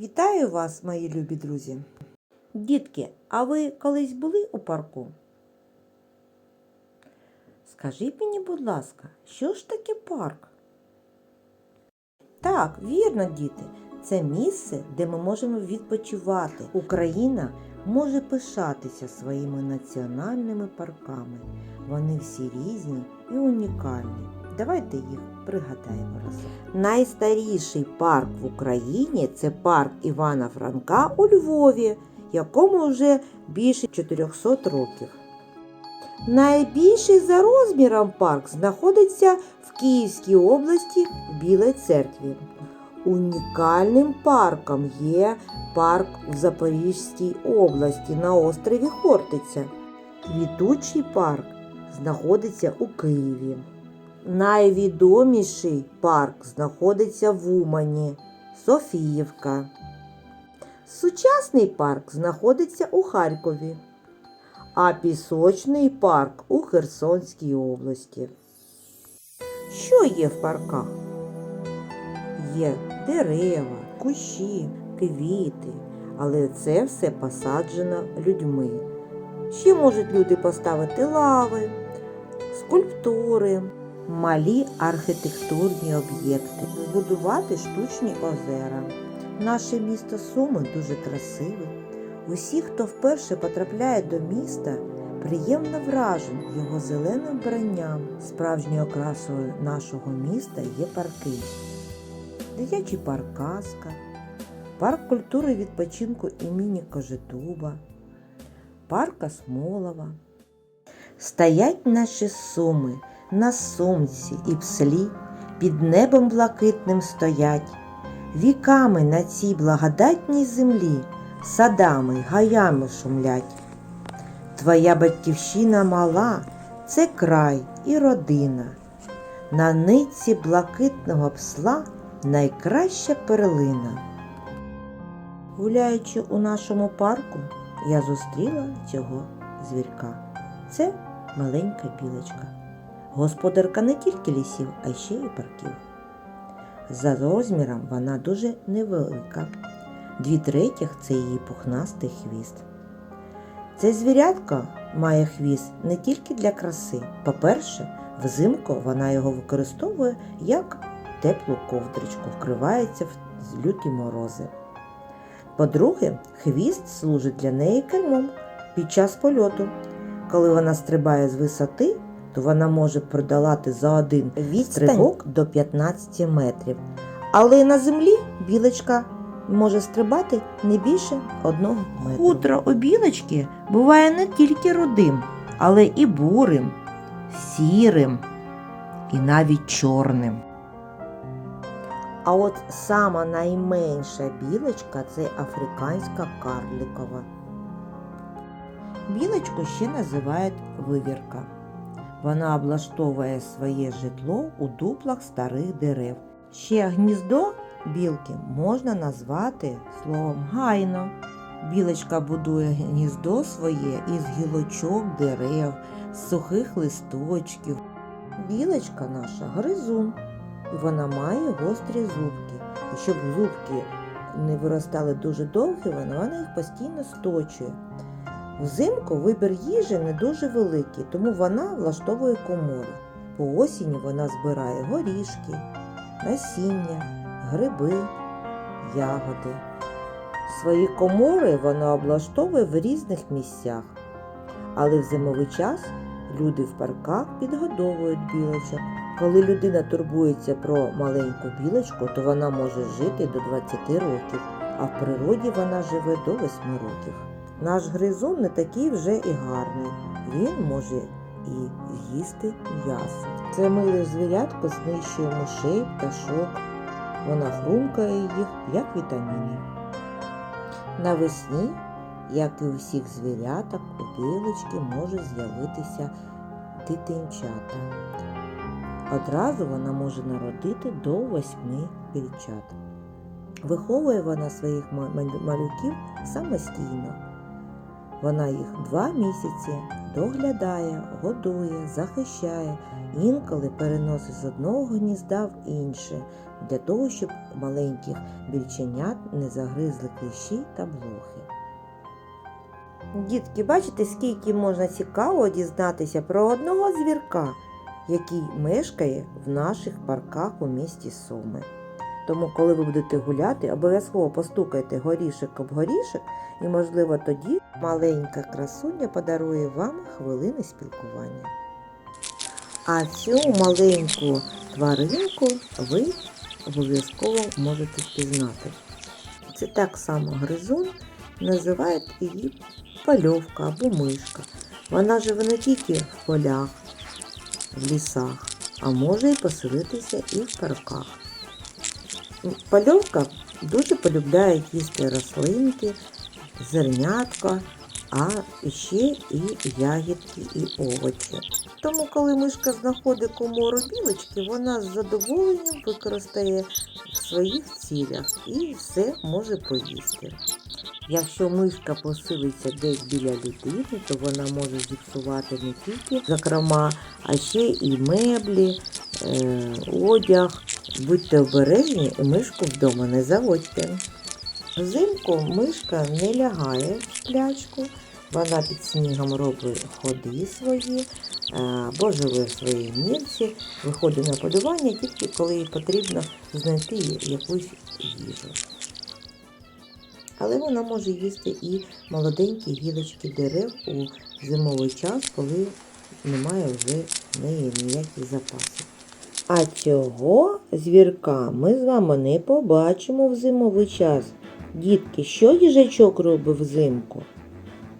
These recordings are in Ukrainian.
Вітаю вас, мої любі друзі. Дітки, а ви колись були у парку? Скажіть мені, будь ласка, що ж таке парк? Так, вірно, діти, це місце, де ми можемо відпочивати. Україна може пишатися своїми національними парками. Вони всі різні і унікальні. Давайте їх пригадаємо разом. Найстаріший парк в Україні це парк Івана Франка у Львові, якому вже більше 400 років. Найбільший за розміром парк знаходиться в Київській області в Білій церкві. Унікальним парком є парк в Запорізькій області на острові Хортиця. Квітучий парк знаходиться у Києві. Найвідоміший парк знаходиться в Умані Софіївка. Сучасний парк знаходиться у Харкові, а пісочний парк у Херсонській області. Що є в парках? Є дерева, кущі, квіти, але це все посаджено людьми. Ще можуть люди поставити лави, скульптури, малі архітектурні об'єкти, збудувати штучні озера. Наше місто Суми дуже красиве. Усі, хто вперше потрапляє до міста, приємно вражен його зеленим вбранням. Справжньою окрасою нашого міста є парки. Дитячий парк Казка, парк культури відпочинку імені Кожедуба, парк Осмолова. Стоять наші суми на сумці і пслі, під небом блакитним стоять, віками на цій благодатній землі, садами, гаями шумлять. Твоя батьківщина мала, це край і родина. На нитці блакитного псла найкраща перлина. Гуляючи у нашому парку, я зустріла цього звірка. Це маленька білочка. Господарка не тільки лісів, а ще й парків. За розміром вона дуже невелика. Дві третіх це її пухнастий хвіст. Це звірятко має хвіст не тільки для краси. По-перше, взимку вона його використовує як теплу ковдричку, вкривається в люті морози. По-друге, хвіст служить для неї кермом під час польоту. Коли вона стрибає з висоти, то вона може продолати за один відстрибок до 15 метрів. Але на землі білочка може стрибати не більше одного метру. Хутро у білочки буває не тільки рудим, але і бурим, сірим і навіть чорним. А от сама найменша білочка це африканська карликова. Білочку ще називають вивірка. Вона облаштовує своє житло у дуплах старих дерев. Ще гніздо білки можна назвати словом гайно. Білочка будує гніздо своє із гілочок дерев, з сухих листочків. Білочка наша гризун, і вона має гострі зубки. І щоб зубки не виростали дуже довгі, вона, їх постійно сточує. Взимку вибір їжі не дуже великий, тому вона влаштовує комори. По осені вона збирає горішки, насіння, гриби, ягоди. Свої комори вона облаштовує в різних місцях. Але в зимовий час люди в парках підгодовують білочок. Коли людина турбується про маленьку білочку, то вона може жити до 20 років, а в природі вона живе до 8 років. Наш гризун не такий вже і гарний. Він може і їсти м'ясо. Це миле звірятко знищує мишей, пташок. Вона хрумкає їх, як вітаміни. Навесні, як і у всіх звіряток, у білочки може з'явитися дитинчата. Одразу вона може народити до восьми пільчат. Виховує вона своїх малюків самостійно. Вона їх два місяці доглядає, годує, захищає, інколи переносить з одного гнізда в інше, для того, щоб маленьких більченят не загризли кліщі та блохи. Дітки, бачите, скільки можна цікаво дізнатися про одного звірка, який мешкає в наших парках у місті Суми. Тому, коли ви будете гуляти, обов'язково постукайте горішок об горішок, і, можливо, тоді маленька красуня подарує вам хвилини спілкування. А цю маленьку тваринку ви обов'язково можете впізнати. Це так само гризун, називають її пальовка або мишка. Вона живе не тільки в полях, в лісах, а може і поселитися і в парках. Пальовка дуже полюбляє їсти рослинки, зернятка, а ще і ягідки і овочі. Тому, коли мишка знаходить комору білочки, вона з задоволенням використає в своїх цілях і все може поїсти. Якщо мишка поселиться десь біля людини, то вона може зіпсувати не тільки зокрема, а ще і меблі, одяг. Будьте обережні і мишку вдома не заводьте. Взимку мишка не лягає в сплячку, вона під снігом робить ходи свої, е, або живе в своїй нірці, виходить на полювання тільки коли їй потрібно знайти якусь їжу. Але вона може їсти і молоденькі гілочки дерев у зимовий час, коли немає вже в неї ніяких запасів. А цього звірка ми з вами не побачимо в зимовий час. Дітки, що їжачок робить взимку?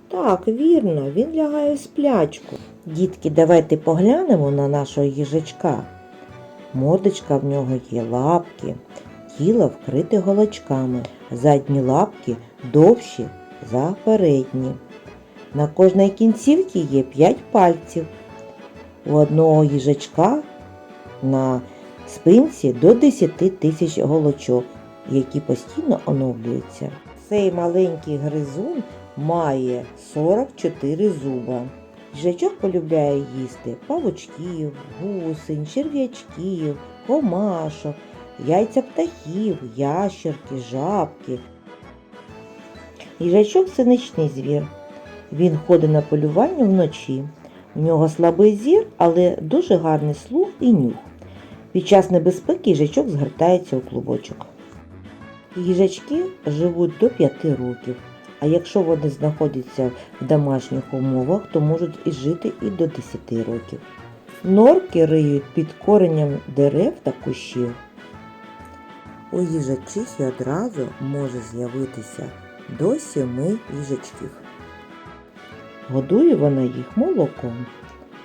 Так, вірно, він лягає в сплячку. Дітки, давайте поглянемо на нашого їжачка. Мордочка в нього є лапки, тіло вкрите голочками, задні лапки довші за передні. На кожній кінцівці є 5 пальців. У одного їжачка на спинці до 10 тисяч голочок, які постійно оновлюються. Цей маленький гризун має 44 зуба. Їжачок полюбляє їсти павучків, гусень, черв'ячків, комашок, яйця птахів, ящерки, жабки. Їжачок це нічний звір. Він ходить на полювання вночі. У нього слабий зір, але дуже гарний слух і нюх. Під час небезпеки їжачок згортається у клубочок. Їжачки живуть до 5 років, а якщо вони знаходяться в домашніх умовах, то можуть і жити і до 10 років. Норки риють під коренням дерев та кущів. У їжачихи одразу може з'явитися до 7 їжачків. Годує вона їх молоком.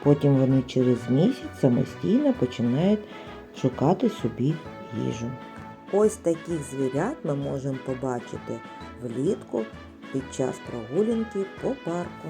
Потім вони через місяць самостійно починають шукати собі їжу. Ось таких звірят ми можемо побачити влітку під час прогулянки по парку.